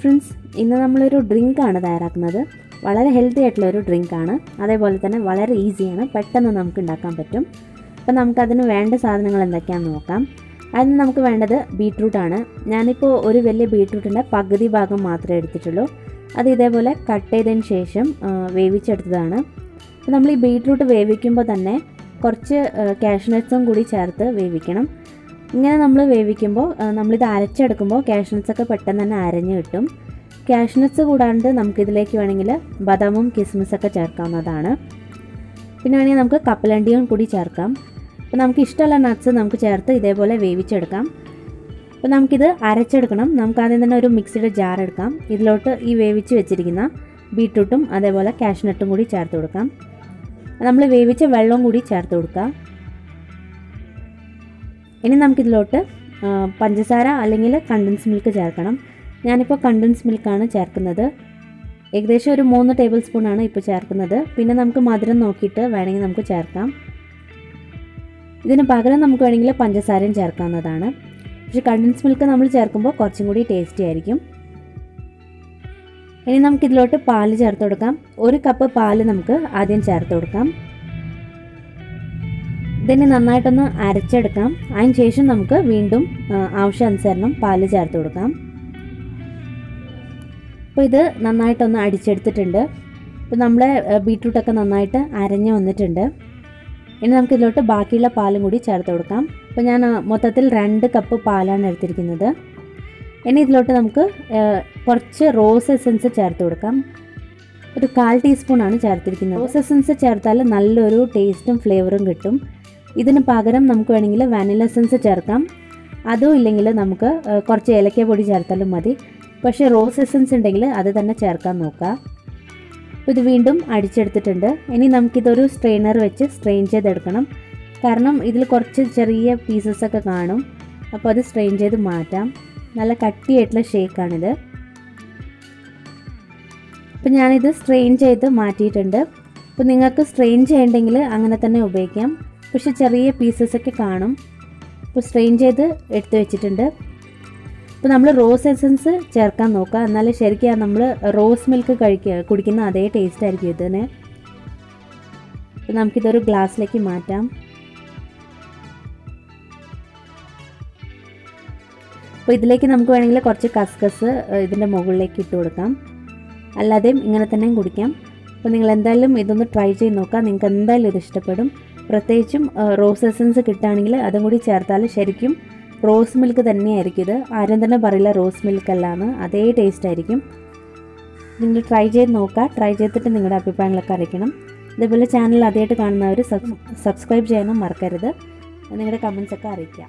Friends ഇന്ന് നമ്മളൊരു ഡ്രിങ്കാണ് തയ്യാറാക്കുന്നത്. വളരെ ഹെൽത്തി ആയിട്ടുള്ള ഒരു ഡ്രിങ്കാണ് അതേപോലെ തന്നെ വളരെ ഈസിയാണ് പെട്ടെന്ന് നമുക്ക് ഉണ്ടാക്കാൻ പറ്റും. അപ്പോൾ നമുക്കതിന് വേണ്ട സാധനങ്ങൾ എന്തൊക്കെയാണെന്ന് നോക്കാം. അതിന് നമുക്ക് വേണ്ടത് ബീട്രൂട്ടാണ് ഞാനിപ്പോൾ ഒരു വലിയ ബീട്രൂട്ടിന്റെ പകുതി ഭാഗം മാത്രമേ എടുത്തിട്ടുള്ളൂ. അത് ഇതേപോലെ കട്ട് ചെയ്തതിന് ശേഷം വേവിച്ചെടുത്തതാണ്. അപ്പോൾ നമ്മൾ ഈ ബീട്രൂട്ട് വേവിക്കുമ്പോൾ തന്നെ കുറച്ച് കാഷ്നട്ട്സും കൂടി ചേർത്ത് വേവിക്കണം. ഇങ്ങനെ നമ്മൾ വേവിക്കുമ്പോൾ നമ്മളിത് അരച്ചെടുക്കുമ്പോൾ ഒക്കെ പെട്ടെന്ന് തന്നെ അരഞ്ഞ് കിട്ടും. കാഷ്നട്ട്സ് കൂടാണ്ട് നമുക്കിതിലേക്ക് വേണമെങ്കിൽ ബദാമും കിസ്മിസൊക്കെ ചേർക്കാവുന്നതാണ്. പിന്നെ വേണമെങ്കിൽ നമുക്ക് കപ്പലണ്ടിയും കൂടി ചേർക്കാം. അപ്പോൾ നമുക്ക് ഇഷ്ടമുള്ള നട്ട്സ് നമുക്ക് ചേർത്ത് ഇതേപോലെ വേവിച്ചെടുക്കാം. അപ്പോൾ നമുക്കിത് അരച്ചെടുക്കണം. നമുക്ക് ആദ്യം തന്നെ ഒരു മിക്സിയുടെ ജാർ എടുക്കാം. ഇതിലോട്ട് ഈ വേവിച്ച് വെച്ചിരിക്കുന്ന ബീട്രൂട്ടും അതേപോലെ കാഷ്നട്ടും കൂടി ചേർത്ത് കൊടുക്കാം. നമ്മൾ വേവിച്ച വെള്ളവും കൂടി ചേർത്ത് കൊടുക്കുക ഇനി നമുക്കിതിലോട്ട് പഞ്ചസാര അല്ലെങ്കിൽ കണ്ടൻസ് മിൽക്ക് ചേർക്കണം. ഞാനിപ്പോൾ കണ്ടൻസ് മിൽക്കാണ് ചേർക്കുന്നത്. ഏകദേശം ഒരു മൂന്ന് ടേബിൾ സ്പൂണാണ് ഇപ്പോൾ ചേർക്കുന്നത്. പിന്നെ നമുക്ക് മധുരം നോക്കിയിട്ട് വേണമെങ്കിൽ നമുക്ക് ചേർക്കാം. ഇതിന് പകരം നമുക്ക് വേണമെങ്കിൽ പഞ്ചസാരയും ചേർക്കാവുന്നതാണ്. പക്ഷേ കണ്ടൻസ് മിൽക്ക് നമ്മൾ ചേർക്കുമ്പോൾ കുറച്ചും കൂടി ടേസ്റ്റി ആയിരിക്കും. ഇനി നമുക്കിതിലോട്ട് പാൽ ചേർത്ത് കൊടുക്കാം. ഒരു കപ്പ് പാൽ നമുക്ക് ആദ്യം ചേർത്ത് കൊടുക്കാം. ഇതിനെ നന്നായിട്ടൊന്ന് അരച്ചെടുക്കാം. അതിന് ശേഷം നമുക്ക് വീണ്ടും ആവശ്യാനുസരണം പാൽ ചേർത്ത് കൊടുക്കാം. അപ്പോൾ ഇത് നന്നായിട്ടൊന്ന് അടിച്ചെടുത്തിട്ടുണ്ട്. ഇപ്പോൾ നമ്മളെ ബീട്രൂട്ടൊക്കെ നന്നായിട്ട് അരഞ്ഞ് വന്നിട്ടുണ്ട്. ഇനി നമുക്ക് ഇതിലോട്ട് ബാക്കിയുള്ള പാലും കൂടി ചേർത്ത് കൊടുക്കാം. അപ്പോൾ ഞാൻ മൊത്തത്തിൽ രണ്ട് കപ്പ് പാലാണ് എടുത്തിരിക്കുന്നത്. ഇനി ഇതിലോട്ട് നമുക്ക് കുറച്ച് റോസ് എസൻസ് ചേർത്ത് കൊടുക്കാം. ഒരു കാൽ ടീസ്പൂണാണ് ചേർത്തിരിക്കുന്നത്. റോസ് എസൻസ് ചേർത്താൽ നല്ലൊരു ടേസ്റ്റും ഫ്ലേവറും കിട്ടും. ഇതിന് പകരം നമുക്ക് വേണമെങ്കിൽ വാനില എസൻസ് ചേർക്കാം. അതോ ഇല്ലെങ്കിൽ നമുക്ക് കുറച്ച് ഏലക്ക പൊടി ചേർത്താലും മതി. പക്ഷേ റോസ് എസൻസ് ഉണ്ടെങ്കിൽ അത് തന്നെ ചേർക്കാൻ നോക്കുക ഇത് വീണ്ടും അടിച്ചെടുത്തിട്ടുണ്ട്. ഇനി നമുക്കിതൊരു സ്ട്രെയിനർ വെച്ച് സ്ട്രെയിൻ ചെയ്തെടുക്കണം. കാരണം ഇതിൽ കുറച്ച് ചെറിയ പീസസ് ഒക്കെ കാണും. അപ്പോൾ അത് സ്ട്രെയിൻ ചെയ്ത് മാറ്റാം. നല്ല കട്ടിയായിട്ടുള്ള ഷേക്കാണിത് അപ്പോൾ ഞാനിത് സ്ട്രെയിൻ ചെയ്ത് മാറ്റിയിട്ടുണ്ട്. അപ്പോൾ നിങ്ങൾക്ക് സ്ട്രെയിൻ ചെയ്യണ്ടെങ്കിൽ അങ്ങനെ തന്നെ ഉപയോഗിക്കാം. പക്ഷെ ചെറിയ പീസസ് ഒക്കെ കാണും. അപ്പോൾ സ്ട്രെയിൻ ചെയ്ത് എടുത്തു വെച്ചിട്ടുണ്ട്. അപ്പോൾ നമ്മൾ റോസ് എസൻസ് ചേർക്കാൻ നോക്കുക. എന്നാലും ശരിക്കും നമ്മൾ റോസ് മിൽക്ക് കഴിക്കുക കുടിക്കുന്ന അതേ ടേസ്റ്റ് ആയിരിക്കും ഇതിന് അപ്പോൾ നമുക്കിതൊരു ഗ്ലാസ്സിലേക്ക് മാറ്റാം. അപ്പോൾ ഇതിലേക്ക് നമുക്ക് വേണമെങ്കിൽ കുറച്ച് കസ്കസ് ഇതിന്റെ മുകളിലേക്ക് ഇട്ട് കൊടുക്കാം. അല്ലാതെയും ഇങ്ങനെ തന്നെയും കുടിക്കാം. അപ്പോൾ നിങ്ങൾ എന്തായാലും ഇതൊന്ന് ട്രൈ ചെയ്ത് നോക്കാം നിങ്ങൾക്ക് എന്തായാലും ഇത് ഇഷ്ടപ്പെടും. പ്രത്യേകിച്ചും റോസ് എസൻസ് കിട്ടുകയാണെങ്കിൽ അതും കൂടി ചേർത്താൽ ശരിക്കും റോസ് മിൽക്ക് തന്നെയായിരിക്കും ഇത്. ആരും തന്നെ പറയില്ല റോസ് മിൽക്ക് അല്ലാന്ന്. അതേ ടേസ്റ്റ് ആയിരിക്കും. നിങ്ങൾ ട്രൈ ചെയ്ത് നോക്കുക. ട്രൈ ചെയ്തിട്ട് നിങ്ങളുടെ അഭിപ്രായങ്ങളൊക്കെ അറിയിക്കണം. ഇതേപോലെ ചാനൽ ആദ്യമായിട്ട് കാണുന്നവർ സബ്സ്ക്രൈബ് ചെയ്യാനും മറക്കരുത്. നിങ്ങളുടെ കമൻസ് ഒക്കെ അറിയിക്കാം.